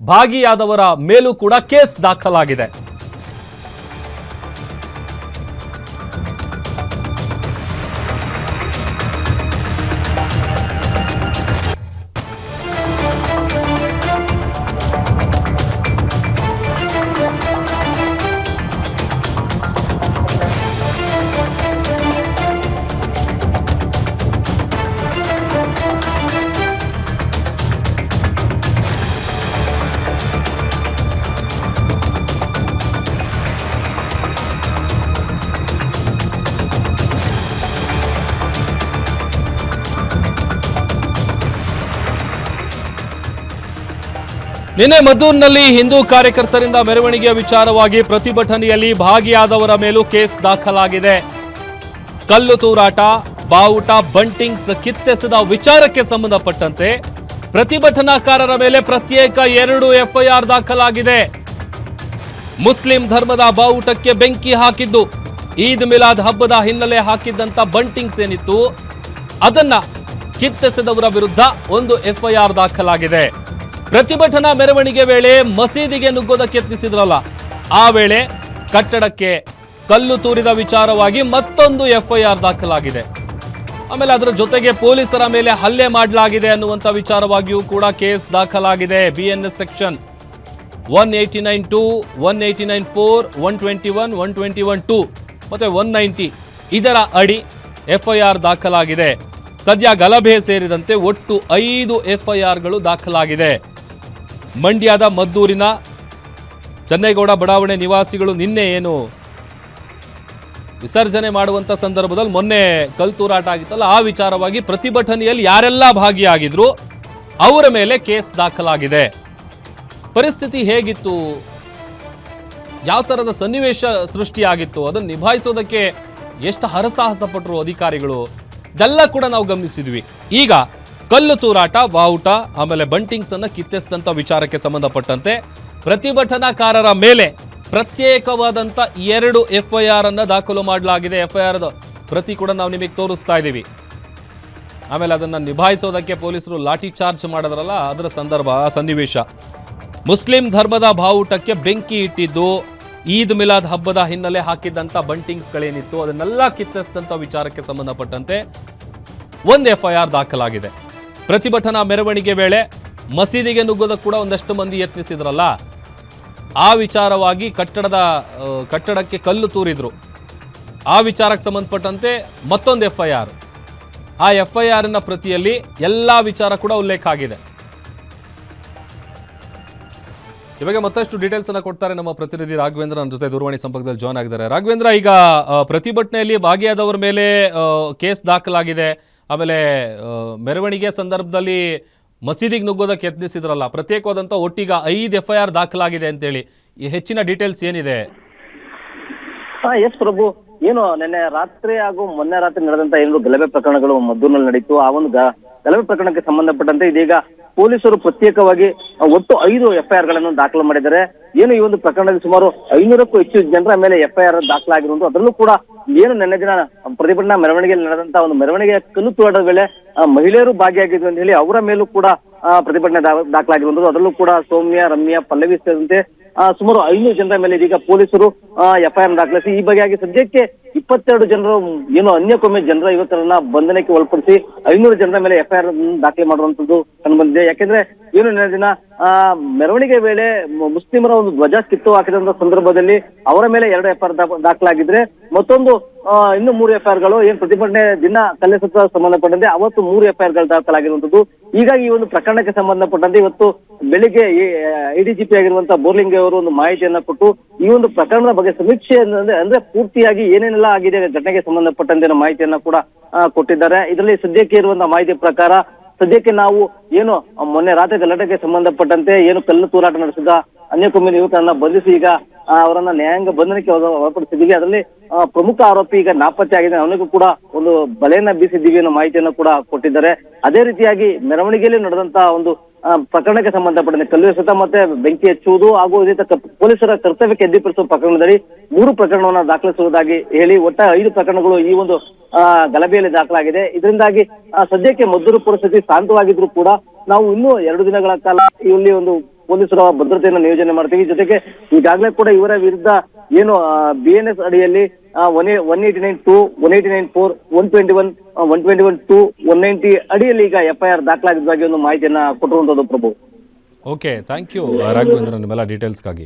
ಭಾಗಿಯಾದವರ ಮೇಲೂ ಕೂಡ ಕೇಸ್ ದಾಖಲಾಗಿದೆ. ನಿನ್ನೆ ಮದ್ದೂರಿನಲ್ಲಿ ಹಿಂದೂ ಕಾರ್ಯಕರ್ತರಿಂದ ಮೆರವಣಿಗೆಯ ವಿಚಾರವಾಗಿ ಪ್ರತಿಭಟನೆಯಲ್ಲಿ ಭಾಗಿಯಾದವರ ಮೇಲೂ ಕೇಸ್ ದಾಖಲಾಗಿದೆ. ಕಲ್ಲು ತೂರಾಟ, ಬಾವುಟ, ಬಂಟಿಂಗ್ಸ್ ಕಿತ್ತೆಸೆದ ವಿಚಾರಕ್ಕೆ ಸಂಬಂಧಪಟ್ಟಂತೆ ಪ್ರತಿಭಟನಾಕಾರರ ಮೇಲೆ ಪ್ರತ್ಯೇಕ ಎರಡು ಎಫ್ಐಆರ್ ದಾಖಲಾಗಿದೆ. ಮುಸ್ಲಿಂ ಧರ್ಮದ ಬಾವುಟಕ್ಕೆ ಬೆಂಕಿ ಹಾಕಿದ್ದು, ಈದ್ ಮಿಲಾದ್ ಹಬ್ಬದ ಹಿನ್ನೆಲೆ ಹಾಕಿದ್ದಂಥ ಬಂಟಿಂಗ್ಸ್ ಏನಿತ್ತು, ಅದನ್ನ ಕಿತ್ತೆಸೆದವರ ವಿರುದ್ಧ ಒಂದು ಎಫ್ಐಆರ್ ದಾಖಲಾಗಿದೆ. ಪ್ರತಿಭಟನಾ ಮೆರವಣಿಗೆ ವೇಳೆ ಮಸೀದಿಗೆ ನುಗ್ಗೋದಕ್ಕೆ ಯತ್ನಿಸಿದ್ರಲ್ಲ, ಆ ವೇಳೆ ಕಟ್ಟಡಕ್ಕೆ ಕಲ್ಲು ತೂರಿದ ವಿಚಾರವಾಗಿ ಮತ್ತೊಂದು ಎಫ್ಐಆರ್ ದಾಖಲಾಗಿದೆ. ಆಮೇಲೆ ಅದರ ಜೊತೆಗೆ ಪೊಲೀಸರ ಮೇಲೆ ಹಲ್ಲೆ ಮಾಡಲಾಗಿದೆ ಅನ್ನುವಂಥ ವಿಚಾರವಾಗಿಯೂ ಕೂಡ ಕೇಸ್ ದಾಖಲಾಗಿದೆ. BNS section one eighty nine two one eighty nine four one twenty one one twenty one two ಮತ್ತು ಒನ್ ನೈಂಟಿ ಇದರ ಅಡಿ ಎಫ್ಐಆರ್ ದಾಖಲಾಗಿದೆ. ಸದ್ಯ ಗಲಭೆ ಸೇರಿದಂತೆ ಒಟ್ಟು ಐದು ಎಫ್ಐಆರ್ಗಳು ದಾಖಲಾಗಿದೆ. ಮಂಡ್ಯದ ಮದ್ದೂರಿನ ಚನ್ನೇಗೌಡ ಬಡಾವಣೆ ನಿವಾಸಿಗಳು ನಿನ್ನೆ ಏನು ವಿಸರ್ಜನೆ ಮಾಡುವಂತ ಸಂದರ್ಭದಲ್ಲಿ ಮೊನ್ನೆ ಕಲ್ತೂರಾಟ ಆಗಿತ್ತಲ್ಲ, ಆ ವಿಚಾರವಾಗಿ ಪ್ರತಿಭಟನೆಯಲ್ಲಿ ಯಾರೆಲ್ಲ ಭಾಗಿಯಾಗಿದ್ರು ಅವರ ಮೇಲೆ ಕೇಸ್ ದಾಖಲಾಗಿದೆ. ಪರಿಸ್ಥಿತಿ ಹೇಗಿತ್ತು? ಯಾವ ಥರದ ಸನ್ನಿವೇಶ ಸೃಷ್ಟಿಯಾಗಿತ್ತು? ಅದನ್ನು ನಿಭಾಯಿಸೋದಕ್ಕೆ ಎಷ್ಟು ಹರಸಾಹಸ ಪಟ್ಟರು ಅಧಿಕಾರಿಗಳು? ಇದೆಲ್ಲ ಕೂಡ ನಾವು ಗಮನಿಸಿದ್ವಿ. ಈಗ ಕಲ್ಲು ತೂರಾಟ ಬಾವುಟ ಆಮೇಲೆ ಬಂಟಿಂಗ್ಸ್ ಅನ್ನು ಕಿತ್ತೆಸಿದಂಥ ವಿಚಾರಕ್ಕೆ ಸಂಬಂಧಪಟ್ಟಂತೆ ಪ್ರತಿಭಟನಾಕಾರರ ಮೇಲೆ ಪ್ರತ್ಯೇಕವಾದಂಥ ಎರಡು ಎಫ್ ಐ ಆರ್ ಅನ್ನ ದಾಖಲು ಮಾಡಲಾಗಿದೆ. ಎಫ್ ಐ ಆರ್ ಪ್ರತಿ ಕೂಡ ನಾವು ನಿಮಗೆ ತೋರಿಸ್ತಾ ಇದ್ದೀವಿ. ಆಮೇಲೆ ಅದನ್ನು ನಿಭಾಯಿಸೋದಕ್ಕೆ ಪೊಲೀಸರು ಲಾಠಿ ಚಾರ್ಜ್ ಮಾಡಿದ್ರಲ್ಲ, ಅದರ ಸಂದರ್ಭ ಸನ್ನಿವೇಶ. ಮುಸ್ಲಿಂ ಧರ್ಮದ ಬಾವುಟಕ್ಕೆ ಬೆಂಕಿ ಇಟ್ಟಿದ್ದು, ಈದ್ ಮಿಲಾದ್ ಹಬ್ಬದ ಹಿನ್ನೆಲೆ ಹಾಕಿದ್ದಂಥ ಬಂಟಿಂಗ್ಸ್ಗಳೇನಿತ್ತು, ಅದನ್ನೆಲ್ಲ ಕಿತ್ತಿಸಿದಂಥ ವಿಚಾರಕ್ಕೆ ಸಂಬಂಧಪಟ್ಟಂತೆ ಒಂದು ಎಫ್ ಐ ಆರ್ ದಾಖಲಾಗಿದೆ. ಪ್ರತಿಭಟನಾ ಮೆರವಣಿಗೆ ವೇಳೆ ಮಸೀದಿಗೆ ನುಗ್ಗೋದಕ್ಕೆ ಕೂಡ ಒಂದಷ್ಟು ಮಂದಿ ಯತ್ನಿಸಿದ್ರಲ್ಲ, ಆ ವಿಚಾರವಾಗಿ ಕಟ್ಟಡದ ಕಟ್ಟಡಕ್ಕೆ ಕಲ್ಲು ತೂರಿದ್ರು. ಆ ವಿಚಾರಕ್ಕೆ ಸಂಬಂಧಪಟ್ಟಂತೆ ಮತ್ತೊಂದು ಎಫ್ ಐ ಆರ್ ಆ ಎಫ್ ಐ ಆರ್ನ ಪ್ರತಿಯಲ್ಲಿ ಎಲ್ಲ ವಿಚಾರ ಕೂಡ ಉಲ್ಲೇಖ ಆಗಿದೆ. ಇವಾಗ ಮತ್ತಷ್ಟು ಡೀಟೇಲ್ಸ್ ಅನ್ನ ಕೊಡ್ತಾರೆ ನಮ್ಮ ಪ್ರತಿನಿಧಿ ರಾಘವೇಂದ್ರ. ನನ್ನ ಜೊತೆ ದೂರವಾಣಿ ಸಂಪರ್ಕದಲ್ಲಿ ಜಾಯ್ನ್ ಆಗಿದ್ದಾರೆ. ರಾಘವೇಂದ್ರ, ಈಗ ಪ್ರತಿಭಟನೆಯಲ್ಲಿ ಭಾಗಿಯಾದವರ ಮೇಲೆ ಕೇಸ್ ದಾಖಲಾಗಿದೆ. ಆಮೇಲೆ ಮೆರವಣಿಗೆ ಸಂದರ್ಭದಲ್ಲಿ ಮಸೀದಿಗೆ ನುಗ್ಗೋದಕ್ಕೆ ಯತ್ನಿಸಿದ್ರಲ್ಲ ಪ್ರತ್ಯೇಕವಾದಂಥ ಒಟ್ಟಿಗೆ ಐದು ಎಫ್ ಐ ಆರ್ ದಾಖಲಾಗಿದೆ ಅಂತೇಳಿ. ಈ ಹೆಚ್ಚಿನ ಡೀಟೇಲ್ಸ್ ಏನಿದೆ? ಎಸ್ ಪ್ರಭು. ಏನು, ನಿನ್ನೆ ರಾತ್ರಿ ಹಾಗೂ ಮೊನ್ನೆ ರಾತ್ರಿ ನಡೆದಂತ ಏನು ಗಲಭೆ ಪ್ರಕರಣಗಳು ಮದ್ದೂರಿನಲ್ಲಿ ನಡೀತು. ಆ ಒಂದು ಗಲಭೆ ಪ್ರಕರಣಕ್ಕೆ ಸಂಬಂಧಪಟ್ಟಂತೆ ಇದೀಗ ಪೊಲೀಸರು ಪ್ರತ್ಯೇಕವಾಗಿ ಒಟ್ಟು ಐದು ಎಫ್ಐಆರ್ಗಳನ್ನು ದಾಖಲು ಮಾಡಿದ್ದಾರೆ. ಏನು, ಈ ಒಂದು ಪ್ರಕರಣದಲ್ಲಿ ಸುಮಾರು ಐನೂರಕ್ಕೂ ಹೆಚ್ಚು ಜನರ ಮೇಲೆ ಎಫ್ಐಆರ್ ದಾಖಲಾಗಿರುವುದು ಅದರಲ್ಲೂ ಕೂಡ ಏನು ನೆನ್ನೆ ದಿನ ಪ್ರತಿಭಟನಾ ಮೆರವಣಿಗೆಯಲ್ಲಿ ನಡೆದಂತ ಒಂದು ಮೆರವಣಿಗೆ ಕಲ್ಲು ತೂರಾಟದ ವೇಳೆ ಮಹಿಳೆಯರು ಭಾಗಿಯಾಗಿದ್ರು ಅಂತ ಹೇಳಿ ಅವರ ಮೇಲೂ ಕೂಡ ಪ್ರತಿಭಟನೆ ದಾಖಲಾಗಿರುವಂತದ್ದು ಅದರಲ್ಲೂ ಕೂಡ ಸೌಮ್ಯ, ರಮ್ಯಾ, ಪಲ್ಲವಿ ಸೇರಿದಂತೆ ಸುಮಾರು ಐನೂರು ಜನರ ಮೇಲೆ ಇದೀಗ ಪೊಲೀಸರು ಎಫ್ಐಆರ್ ದಾಖಲಿಸಿ, ಈ ಬಗೆಯಾಗಿ ಸದ್ಯಕ್ಕೆ ಇಪ್ಪತ್ತೆರಡು ಜನರು, ಏನು ಅನ್ಯಕೊಮ್ಮೆ ಜನರ ಯುವಕರನ್ನ ಬಂಧನಕ್ಕೆ ಒಳಪಡಿಸಿ ಐನೂರು ಜನರ ಮೇಲೆ ಎಫ್ಐಆರ್ ದಾಖಲೆ ಮಾಡುವಂತದ್ದು ಕಂಡು ಬಂದಿದೆ ಯಾಕೆಂದ್ರೆ ಏನು ನಿನ್ನೆ ದಿನ ಮೆರವಣಿಗೆ ವೇಳೆ ಮುಸ್ಲಿಮರ ಒಂದು ಧ್ವಜ ಕಿತ್ತು ಹಾಕಿದಂತ ಸಂದರ್ಭದಲ್ಲಿ ಅವರ ಮೇಲೆ ಎರಡು ಎಫ್ಐಆರ್ ದಾಖಲಾಗಿದ್ರೆ ಮತ್ತೊಂದು ಇನ್ನು ಮೂರು ಎಫ್ಐಆರ್ಗಳು ಏನ್ ಪ್ರತಿಭಟನೆ ದಿನ ಕಲ್ಲೆಸುತ್ತ ಸಂಬಂಧಪಟ್ಟಂತೆ ಅವತ್ತು ಮೂರು ಎಫ್ಐಆರ್ಗಳು ದಾಖಲಾಗಿರುವಂತದ್ದು ಹೀಗಾಗಿ ಈ ಒಂದು ಪ್ರಕರಣಕ್ಕೆ ಸಂಬಂಧಪಟ್ಟಂತೆ ಇವತ್ತು ಬೆಳಿಗ್ಗೆ ಐಡಿಜಿಪಿ ಆಗಿರುವಂತಹ ಬೋರ್ಲಿಂಗ್ ಅವರು ಒಂದು ಮಾಹಿತಿಯನ್ನ ಕೊಟ್ಟು ಈ ಒಂದು ಪ್ರಕರಣದ ಬಗ್ಗೆ ಸಮೀಕ್ಷೆ ಅಂದ್ರೆ ಅಂದ್ರೆ ಪೂರ್ತಿಯಾಗಿ ಏನೇನೆಲ್ಲ ಆಗಿದೆ ಘಟನೆಗೆ ಸಂಬಂಧಪಟ್ಟಂತೆ ಮಾಹಿತಿಯನ್ನ ಕೂಡ ಕೊಟ್ಟಿದ್ದಾರೆ. ಇದರಲ್ಲಿ ಸದ್ಯಕ್ಕೆ ಇರುವಂತಹ ಮಾಹಿತಿ ಪ್ರಕಾರ ಸದ್ಯಕ್ಕೆ ನಾವು ಏನು ಮೊನ್ನೆ ರಾತ್ರಿ ಗಲಾಟೆಗೆ ಸಂಬಂಧಪಟ್ಟಂತೆ ಏನು ಕಲ್ಲು ತೂರಾಟ ನಡೆಸಿದ ಅನ್ಯಕುಮಾರ್ ಯುವಕರನ್ನ ಬಂಧಿಸಿ ಈಗ ಅವರನ್ನ ನ್ಯಾಯಾಂಗ ಬಂಧನಕ್ಕೆ ಒಳ- ಒಳಪಡಿಸಿದ್ದೀವಿ. ಅದರಲ್ಲಿ ಪ್ರಮುಖ ಆರೋಪಿ ಈಗ ನಾಪತ್ತೆ ಆಗಿದೆ ಅವನಿಗೂ ಕೂಡ ಒಂದು ಬಲೆಯನ್ನ ಬೀಸಿದ್ದೀವಿ ಅನ್ನೋ ಮಾಹಿತಿಯನ್ನು ಕೂಡ ಕೊಟ್ಟಿದ್ದಾರೆ. ಅದೇ ರೀತಿಯಾಗಿ ಮೆರವಣಿಗೆಯಲ್ಲಿ ನಡೆದಂತಹ ಒಂದು ಪ್ರಕರಣಕ್ಕೆ ಸಂಬಂಧಪಟ್ಟಂತೆ ಕಲ್ಲು ಎಸೆತ ಮತ್ತೆ ಬೆಂಕಿ ಹಚ್ಚುವುದು ಹಾಗೂ ಇದೇ ಪೊಲೀಸರ ಕರ್ತವ್ಯಕ್ಕೆ ಎದ್ದಿಪಡಿಸುವ ಪ್ರಕರಣದಲ್ಲಿ ಮೂರು ಪ್ರಕರಣವನ್ನ ದಾಖಲಿಸುವುದಾಗಿ ಹೇಳಿ ಒಟ್ಟ ಐದು ಪ್ರಕರಣಗಳು ಈ ಒಂದು ಗಲಭೆಯಲ್ಲಿ ದಾಖಲಾಗಿದೆ. ಇದರಿಂದಾಗಿ ಸದ್ಯಕ್ಕೆ ಮದ್ದೂರು ಪರಿಸ್ಥಿತಿ ಶಾಂತವಾಗಿದ್ರು ಕೂಡ ನಾವು ಇನ್ನೂ ಎರಡು ದಿನಗಳ ಕಾಲ ಇಲ್ಲಿ ಒಂದು ಪೊಲೀಸರ ಭದ್ರತೆಯನ್ನು ನಿಯೋಜನೆ ಮಾಡ್ತೀವಿ. ಜೊತೆಗೆ ಈಗಾಗಲೇ ಕೂಡ ಇವರ ವಿರುದ್ಧ ಏನು ಬಿ ಎನ್ ಎಸ್ ಅಡಿಯಲ್ಲಿ one one eighty nine two, one eighty nine four, one twenty one one twenty one two, one ninety ಅಡಿಯಲ್ಲಿ ಈಗ ಎಫ್ ಐ ಆರ್ ದಾಖಲಾಗಿದ್ದಾಗಿ ಒಂದು ಮಾಹಿತಿಯನ್ನ ಕೊಟ್ಟಿರುವಂತದ್ದು Prabhu. Okay thank you Raghavendra, ನಿಮ್ಮೆಲ್ಲ ಡೀಟೇಲ್ಸ್ಗಾಗಿ